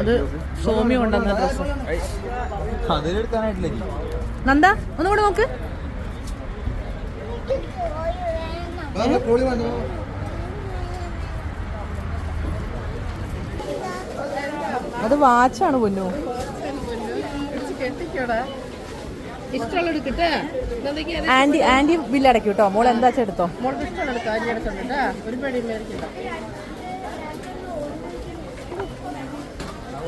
അത് സോമി കൊണ്ടുവന്ന ഡ്രസ് നന്ദ ഒന്നുകൂടെ നോക്ക്. അത് വാച്ചാണ് പൊന്നു. ആന്റി ആന്റി ബില്ല് കേട്ടോ. മോൾ എന്താ വെച്ചാ മോൾ മോൾക്ക് ഇഷ്ടമുള്ള ഒരു പേടി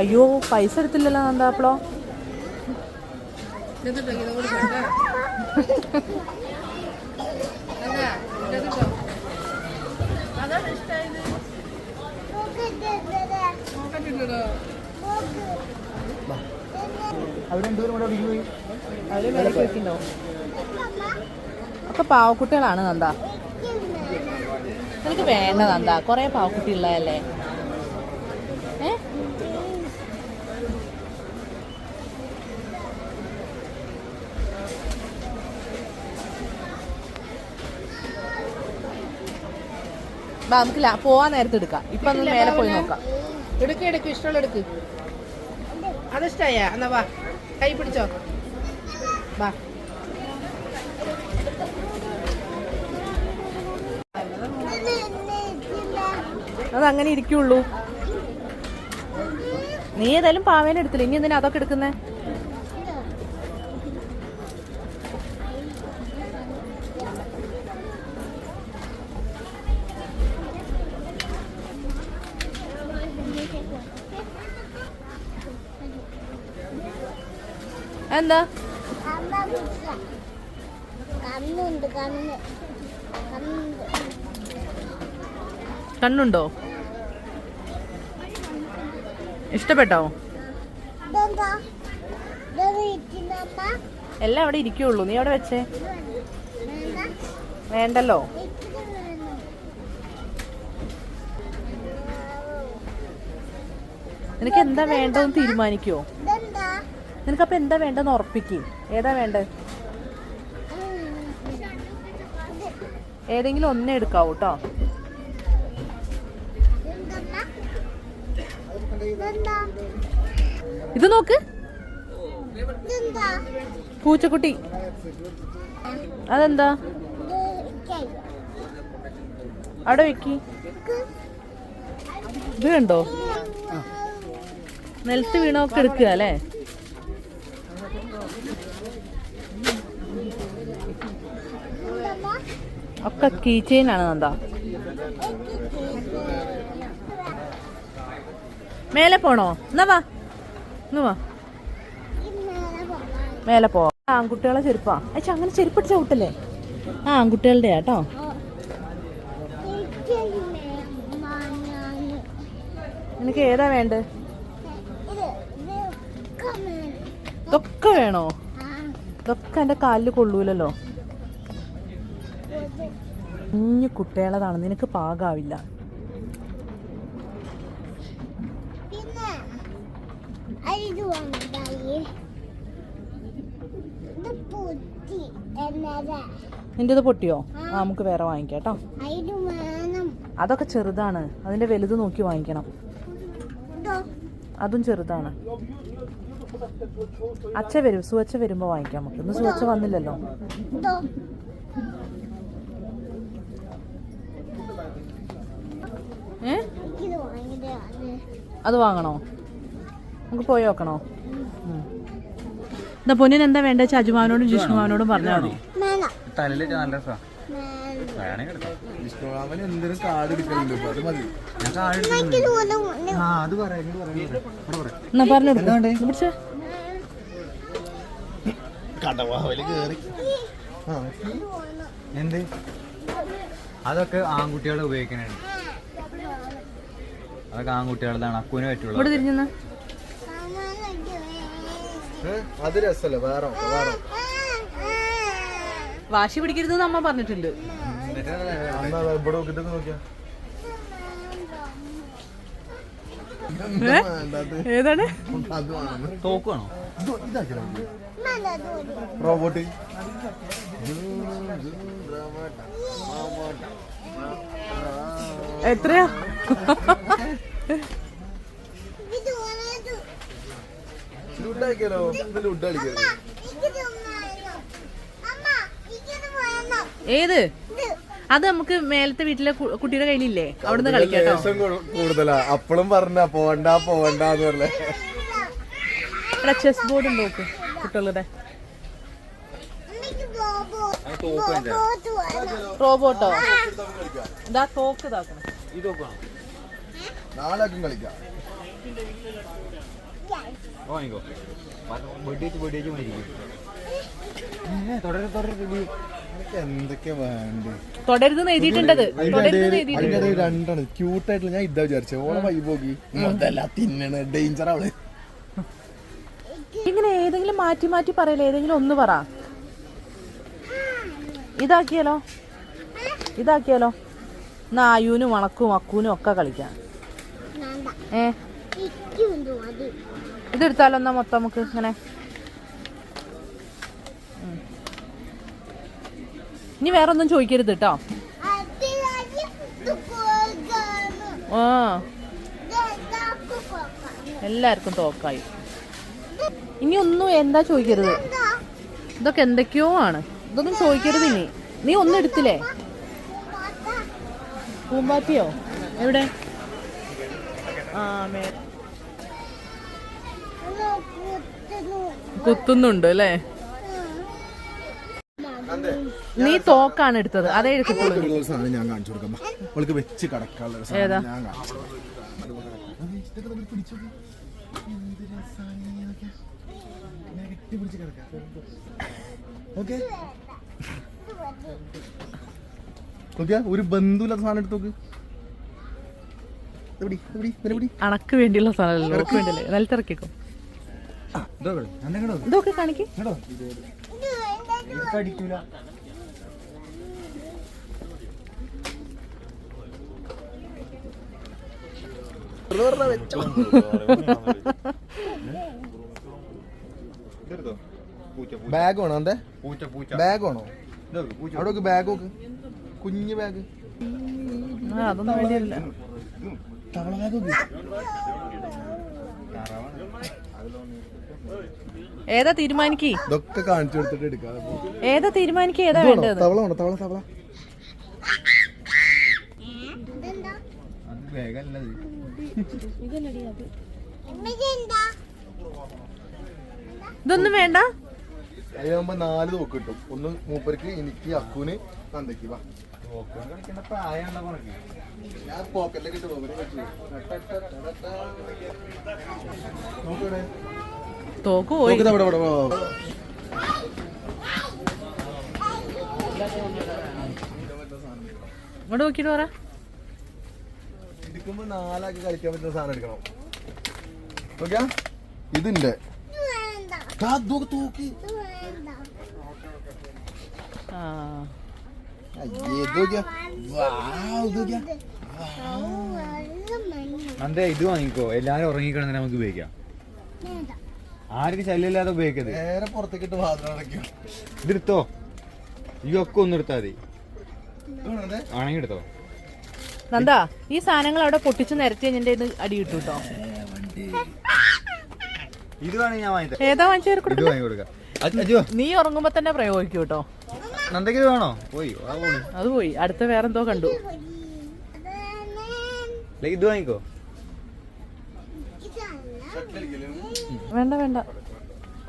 പോയി പൈസ എടുത്തില്ലല്ലോ നന്ദാപ്പളോ ഒക്കെ പാവക്കുട്ടികളാണ് നന്ദ. നിനക്ക് വേണ്ട നന്ദ. കൊറേ പാവക്കുട്ടി ഉള്ളതല്ലേ നമുക്ക് പോവാൻ നേരത്തെ എടുക്കാം. ഇപ്പൊ ഒന്ന് മേലെ പോയി നോക്കാം. എടുക്ക് എടുക്ക് ഇഷ്ടമുള്ള എടുക്ക്. അതിഷ്ടായ. എന്നാ വാ കൈ പിടിച്ചോ. വാ. അത് അങ്ങനെ ഇരിക്കുള്ളൂ. നീ ഏതായാലും പാവേനെ എടുത്തില്ല? ഇനി എന്തിനാ അതൊക്കെ എടുക്കുന്നേ? എന്താ കണ്ണുണ്ട്? കണ്ണ് കണ്ണുണ്ട് കണ്ണുണ്ടോ ഇഷ്ടപ്പെട്ടോ? എല്ലാം അവിടെ ഇരിക്കുള്ളൂ. നീ അവിടെ വെച്ചേ? വേണ്ട വേണ്ടല്ലോ. നിനക്ക് എന്താ വേണ്ടതെന്ന് തീരുമാനിക്കുവോ ഇതെന്താ നിനക്കപ്പൊ എന്താ വേണ്ടെന്ന് ഉറപ്പിക്കും. ഏതാ വേണ്ടത് ഏതെങ്കിലും ഒന്നേ എടുക്കാവൂ കേട്ടോ ഇത് നോക്ക്. പൂച്ചക്കുട്ടി. അതെന്താ. അവിടെ വെക്കി. ഇത് കണ്ടോ? നിലത്ത് വീണൊക്കെ എടുക്കുക അല്ലേ? ഒക്കെ കീ ആണ് എന്താ മേലെ പോണോ? എന്നാ വാ. വാ. മേലെ പോ. ആൺകുട്ടികളെ ചെരുപ്പാ. അച്ഛാ അങ്ങനെ ചെരുപ്പിട്ട് ചവിട്ടല്ലേ? ആ ആൺകുട്ടികളുടെ ആട്ടോ. നിനക്ക് ഏതാ വേണ്ടത് ഇത് ഇത് കമ്മൽ. ഇതൊക്കെ വേണോ? ഇതൊക്കെ എന്റെ കാലിൽ കൊള്ളൂലല്ലോ. കുഞ്ഞു കുട്ടികളതാണ് നിനക്ക് പാകാവില്ല. നിന്റേത് പൊട്ടിയോ? ആ. നമുക്ക് വേറെ വാങ്ങിക്കാം കേട്ടോ അതൊക്കെ ചെറുതാണ്. അതിന്റെ വലുത് നോക്കി വാങ്ങിക്കണം. അതും ചെറുതാണ്. അച്ഛ വരും സുവച്ച വരുമ്പോ വാങ്ങിക്കാം നമുക്ക്. ഇന്ന് സുവച്ച വന്നില്ലല്ലോ. ഏ? അത്. വാങ്ങണോ? നമുക്ക് പോയി നോക്കണോ. എന്താ പൊന്നിന് എന്താ വേണ്ട? ചാജുമാവനോടും ജിഷ്ണുമാവനോടും പറഞ്ഞാൽ മതി. നല്ല രസമാണ് വേണം വേണമെങ്കിൽ എടുക്കാം. വിഷ്ണുറാമൻ എന്തൊരു കാർഡ് എടുക്കലുണ്ട്. ഇപ്പൊ അത് മതി. ഞാൻ കാർഡ് ആ അത് പറയാം ഇങ്ങോട്ട് പറയാം കടവാവൽ കേറി. എന്ത്? അതൊക്കെ ആൺകുട്ടികളെ വേണം. അതൊക്കെ ആൺകുട്ടികളുടെ അക്കുവിനെ പറ്റുള്ളൂ അത് രസല്ലേ വേറെ വാശി പിടിക്കരുത് അമ്മ പറഞ്ഞിട്ടുണ്ട്. അന്നാ ഇവിടെ നോക്കിട്ട് നോക്കിയാ? ഏതാണ്? തോക്കുവാണോ റോബോട്ട്. എത്രയാ? ലുഡാക്കിയാലോ ലുഡ് വേണം ഏത്? അത് നമുക്ക് മേലത്തെ വീട്ടിലെ കുട്ടിയുടെ കയ്യിലില്ലേ? അവിടുന്ന് കളിക്കാട്ടോ. ലേശം കൂ- കൂടുതലാ. അപ്പളും പറഞ്ഞ പോവണ്ട പോവണ്ടെന്ന് പറഞ്ഞേ. ഇവിടെ ചെസ് ബോർഡ് ഉണ്ട് നോക്ക് കുട്ടികളുടെ. റോബോട്ടോ ഇതാ തോക്ക് ഇതാക്കണം. നാലാക്കും കളിക്കാം. വെടിയേച്ച് വെടിയേച്ച് മരിക്കും. തുടരെ തുടരെ. തുടരുതെന്ന് എഴുതിയിട്ടുണ്ടത്. രണ്ടാണ്. ക്യൂട്ടായിട്ടുള്ള ഞാൻ ഇതാ ഓളെ തിന്നണ. ഡേഞ്ചർ അവൾ. ഇങ്ങനെ ഏതെങ്കിലും മാറ്റി മാറ്റി പറയല്ലേ? ഏതെങ്കിലും ഒന്ന് പറ. ഇതാക്കിയാലോ? ഇതാക്കിയാലോ? നായുനും വണക്കും അക്കൂനും ഒക്കെ കളിക്കാം. ഏ? ഇതെടുത്താലോ എന്നാ മൊത്തം നമുക്ക്? ഇങ്ങനെ. ഇനി വേറെ ഒന്നും ചോദിക്കരുത് കേട്ടോ ആ. എല്ലാവർക്കും തോക്കായി. ഇനി ഒന്നും എന്താ ചോദിക്കരുത്. ഇതൊക്കെ എന്തൊക്കെയോ ആണ്. ഇതൊന്നും ചോദിക്കരുത് ഇനി. നീ ഒന്നും എടുത്തില്ലേ? പൂമ്പാറ്റിയോ? എവിടെ? ആ മേ കുത്തുന്നു. കുത്തുന്നുണ്ട് അല്ലേ? നീ തോക്കാണ് എടുത്തത്. അതേ സാധനം ഞാൻ കാണിച്ചു കൊടുക്കാം. അവൾക്ക് വെച്ച് കടക്കാനുള്ള ഒരു ഏതാ? സാധനം ഞാൻ കാണിച്ചു കൊടുക്കാം. അത് ഇതൊക്കെ തമ്മിൽ പിടിച്ചു നോക്ക്. എന്ത് രസാണ് ഇതൊക്കെ. ഇങ്ങനെ കെട്ടിപ്പിടിച്ച് കിടക്കാം. ഓക്കേ? നോക്കിയാ ഒരു ബന്ധുല്ലാത്ത സാധനം എടുത്ത് നോക്ക്. എവിടെ എവിടെ എവിടെ അണക്ക് വേണ്ടിയുള്ള സാധനമല്ലോ? അണക്ക് വേണ്ടിയല്ലേ? നിലത്തിറക്കിക്കോ ഇതോ എന്തെങ്കിലും ഇതൊക്കെ കാണിക്ക്. അടിക്കൂല. ബാഗ് വേണോ എന്റെ പൂച്ച പൂച്ച. ബാഗ് വേണോ അവിടെ നോക്ക് ബാഗ് നോക്ക്. കുഞ്ഞു ബാഗ്. അതൊന്നും തവള ബാഗ് ഏതാ തീരുമാനിക്കേ? ഇതൊക്കെ കാണിച്ചു കൊടുത്തിട്ട് എടുക്കാതെ ഏതാ തീരുമാനിക്കേ? ഏതാ വേണ്ടത്? തവള തവള തവള. ഇതൊന്നും വേണ്ട. അതിനാകുമ്പോ നാല് തോക്ക് കിട്ടും. ഒന്ന് മൂപ്പർക്ക് എനിക്ക് അക്കൂന് നന്ദയ്ക്ക് വാ. പോക്കറ്റിലേക്ക് തോക്ക് പോയി. ഇവിടെ നോക്കിട്ട് പറ. എടുക്കുമ്പോ നാലാക്കി കളിക്കാൻ പറ്റുന്ന സാധനം എടുക്കണം. നോക്കിയാ ഇതിന്റെ. അതേ ഇത് വാങ്ങിക്കോ. എല്ലാരും ഉറങ്ങിക്കണം നമുക്ക് ഉപയോഗിക്കാം. ആർക്ക് ശല്യമില്ലാതെ ഉപയോഗിക്കത് നേരെ പുറത്തേക്കിട്ട് വാതിൽ അടയ്ക്കും. ഇതെടുത്തോ. ഈ ഒക്കെ ഒന്ന് എടുത്താൽ മതി. ആണെങ്കിൽ എടുത്തോ. നന്ദാ ഈ സാധനങ്ങൾ അവിടെ പൊട്ടിച്ചു നിരത്തി എന്റെ ഇത് അടി കിട്ടും കേട്ടോ ഇത് വേണമെങ്കിൽ ഞാൻ വാങ്ങിത്തരാം. ഏതാ വാങ്ങിച്ചു ഇത് വാങ്ങി കൊടുക്കാം. അ- അയ്യോ നീ ഉറങ്ങുമ്പോ തന്നെ പ്രയോഗിക്കും കേട്ടോ നന്ദയ്ക്ക് ഇത് വേണോ? പോയി ആ പോണു അത് പോയി. അടുത്ത വേറെന്തോ കണ്ടു. ഇത് വാങ്ങിക്കോ. വേണ്ട വേണ്ട.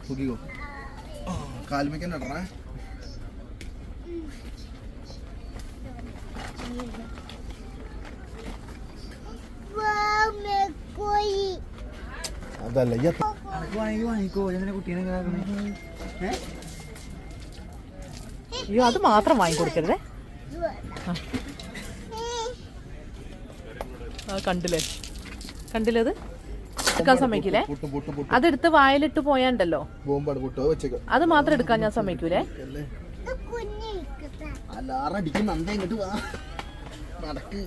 നോക്കിക്കോ കാൽമിക്കന്നെ ഇടണേ. അതല്ല വാങ്ങി വാങ്ങിക്കോ. കുട്ടീനെ? അയ്യോ അത് മാത്രം വാങ്ങിക്കൊടുക്കരുതേ ആ. കണ്ടില്ലേ? കണ്ടില്ലത് എടുക്കാൻ സമ്മതിക്കില്ലേ അതെടുത്ത് വായിലിട്ട് പോയാണ്ടല്ലോ? അത് മാത്രം എടുക്കാൻ ഞാൻ സമ്മതിക്കൂലേ വാ. നടക്ക്.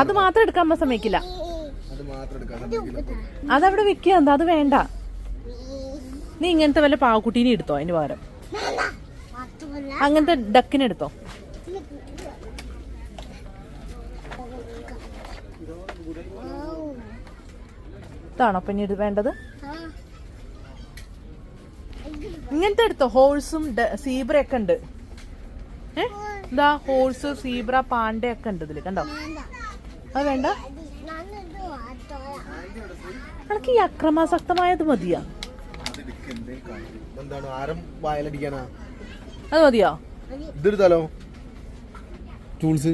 അത് മാത്രം എടുക്കാൻ അമ്മ സമ്മതിക്കില്ല. അതവിടെ വെക്കുക എന്താ അത് വേണ്ട. നീ ഇങ്ങനത്തെ വല്ല പാവക്കുട്ടീനെ എടുത്തോ അതിന് പകരം? അങ്ങനത്തെ ഡക്കിനെ എടുത്തോ? ഇതാണോ പിന്നെ ഇത് വേണ്ടത്? ഇങ്ങനത്തെ എടുത്തോ? ഹോഴ്സും സീബ്രയൊക്കെ ഉണ്ട്. ഏ? ഇതാ ഹോഴ്സ് സീബ്ര പാണ്ട ഒക്കെ ഉണ്ട് ഇതിൽ. കണ്ടോ? അത് വേണ്ട. എനിക്ക് ഈ അക്രമാസക്തമായത് മതിയാ. അത് മതിയോ? ഇതെടുത്താലോ ടൂൾസ്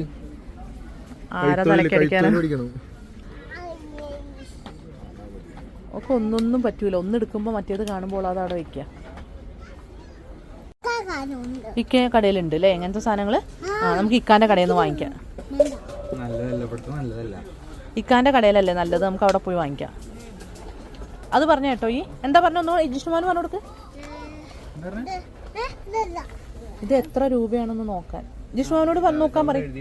ആരാ തലക്കടിക്കാനാ പഠിക്കണം ഒക്കെ ഒന്നൊന്നും പറ്റൂല. ഒന്നെടുക്കുമ്പോ മറ്റേത് കാണുമ്പോൾ അതവിടെ വെക്കുക ഇക്ക കടയിലുണ്ട് അല്ലേ എങ്ങനത്തെ സാധനങ്ങൾ? ആ നമുക്ക് ഇക്കാന്റെ കടയിൽ നിന്ന് വാങ്ങിക്കാം. ഇക്കാന്റെ കടയിലല്ലേ നല്ലത്? നമുക്ക് അവിടെ പോയി വാങ്ങിക്കാം. അത് പറഞ്ഞ കേട്ടോ ഈ. എന്താ പറഞ്ഞ? ഒന്ന് ജിഷ്ണുമാൻ പറഞ്ഞു കൊടുക്ക്. ഇത് എത്ര രൂപയാണെന്ന് നോക്കാൻ. ജിഷ്ണുമാനോട് പറഞ്ഞു നോക്കാൻ പറയും.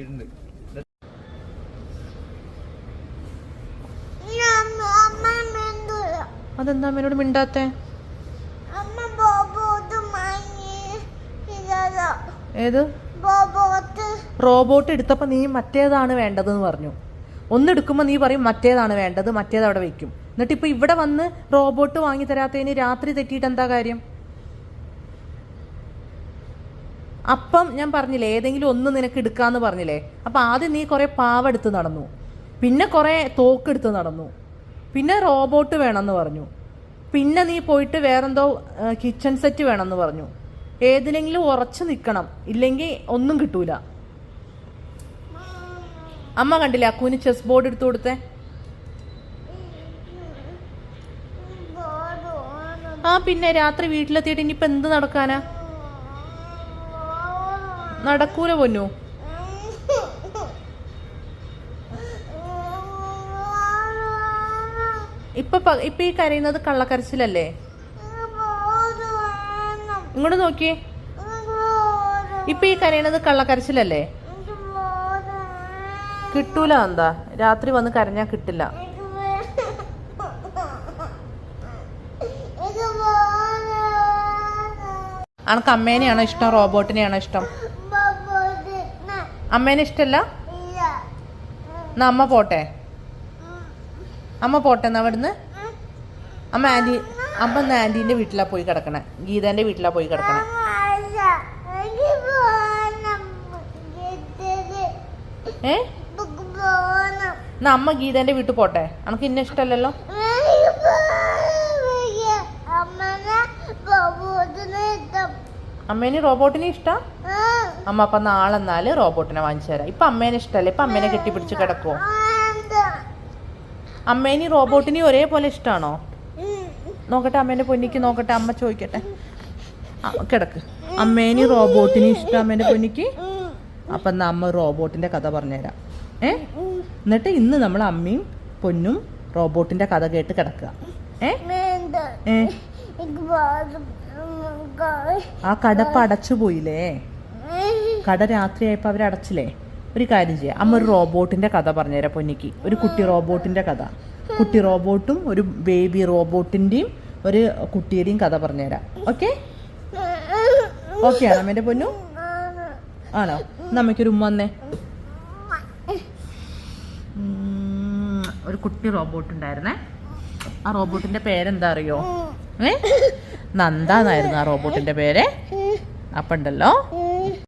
അതെന്താ അമ്മേനോട് മിണ്ടാത്തെ? ഏത്? റോബോട്ട്. എടുത്തപ്പോൾ നീ മറ്റേതാണ് വേണ്ടതെന്ന് പറഞ്ഞു. ഒന്നെടുക്കുമ്പോൾ നീ പറയും മറ്റേതാണ് വേണ്ടത് മറ്റേത് അവിടെ വെക്കും. എന്നിട്ട് ഇപ്പൊ ഇവിടെ വന്ന് റോബോട്ട് വാങ്ങി തരാത്തതിന് രാത്രി തെറ്റിയിട്ട് എന്താ കാര്യം? അപ്പം ഞാൻ പറഞ്ഞില്ലേ ഏതെങ്കിലും ഒന്ന് നിനക്ക് എടുക്കാന്ന് പറഞ്ഞില്ലേ? അപ്പൊ ആദ്യം നീ കുറെ പാവെടുത്ത് നടന്നു. പിന്നെ കുറെ തോക്കെടുത്ത് നടന്നു. പിന്നെ റോബോട്ട് വേണമെന്ന് പറഞ്ഞു. പിന്നെ നീ പോയിട്ട് വേറെന്തോ കിച്ചൺ സെറ്റ് വേണമെന്ന് പറഞ്ഞു. ഏതിലെങ്കിലും ഉറച്ചു നിൽക്കണം. ഇല്ലെങ്കിൽ ഒന്നും കിട്ടൂല. അമ്മ കണ്ടില്ലേ അക്കുവിന് ചെസ് ബോർഡ് എടുത്തു കൊടുത്തേ? ആ പിന്നെ രാത്രി വീട്ടിലെത്തിയിട്ട് ഇനിയിപ്പോ എന്ത് നടക്കാനാ? നടക്കൂല പൊന്നു. ഇപ്പൊ ഇപ്പൊ ഈ കരയുന്നത് കള്ളക്കരച്ചിലല്ലേ? ഇങ്ങോട്ട് നോക്കി ഇപ്പൊ ഈ കരയണത് കള്ളക്കരച്ചിലല്ലേ? കിട്ടൂല എന്താ രാത്രി വന്ന് കരഞ്ഞാ കിട്ടില്ല. അനക്ക് അമ്മേനെയാണോ ഇഷ്ടം? റോബോട്ടിനെയാണോ ഇഷ്ടം? അമ്മേനെ ഇഷ്ടല്ല? എന്നാ അമ്മ പോട്ടെ. അമ്മ പോട്ടെ എന്നാ അവിടുന്ന് അമ്മ ആന്റി അമ്മ ആന്റീന്റെ വീട്ടിലാ പോയി കിടക്കണേ. ഗീതാന്റെ വീട്ടിലാ പോയി കിടക്കണേ. അമ്മ ഗീതാന്റെ വീട്ടിൽ പോട്ടെ. നമുക്ക് ഇന്ന ഇഷ്ടമല്ലല്ലോ അമ്മേന് റോബോട്ടിനെ ഇഷ്ടം? അമ്മ അപ്പൊ നാളെ എന്നാൽ റോബോട്ടിനെ വാങ്ങിച്ചു തരാം. ഇപ്പൊ അമ്മേനെ ഇഷ്ടല്ലേ? ഇപ്പൊ അമ്മേനെ കെട്ടിപ്പിടിച്ച് കിടക്കുവോ? അമ്മേനി റോബോട്ടിനെ ഒരേപോലെ ഇഷ്ടമാണോ നോക്കട്ടെ അമ്മേന്റെ പൊന്നിക്ക് നോക്കട്ടെ അമ്മ ചോദിക്കട്ടെ. കിടക്ക്. അമ്മേനി റോബോട്ടിനെ ഇഷ്ടം അമ്മേന്റെ പൊന്നിക്ക്? അപ്പം എന്നാൽ അമ്മ റോബോട്ടിന്റെ കഥ പറഞ്ഞുതരാം. ഏ? എന്നിട്ട് ഇന്ന് നമ്മൾ അമ്മയും പൊന്നും റോബോട്ടിന്റെ കഥ കേട്ട് കിടക്കുക. ആ കടപ്പ് അടച്ചു പോയില്ലേ? കട രാത്രിയായപ്പോൾ അവരടച്ചില്ലേ? ഒരു കാര്യം ചെയ്യാം. അമ്മ ഒരു റോബോട്ടിന്റെ കഥ പറഞ്ഞുതരാം പൊന്നിക്ക്. ഒരു കുട്ടി റോബോട്ടിന്റെ കഥ. കുട്ടി റോബോട്ടും ഒരു ബേബി റോബോട്ടിന്റെയും ഒരു കുട്ടിയുടെയും കഥ പറഞ്ഞുതരാം. ഓക്കെ? ഓക്കെ ആണോ അമ്മേന്റെ പൊന്നു? ആണോ? നമ്മക്കൊരു ഉമ്മ വന്നേ. ഒരു കുട്ടി റോബോട്ട് ഉണ്ടായിരുന്നേ. ആ റോബോട്ടിന്റെ പേരെന്താ അറിയോ ഏ? നന്ദ എന്നായിരുന്നു ആ റോബോട്ടിന്റെ പേര്. അപ്പൊ ഉണ്ടല്ലോ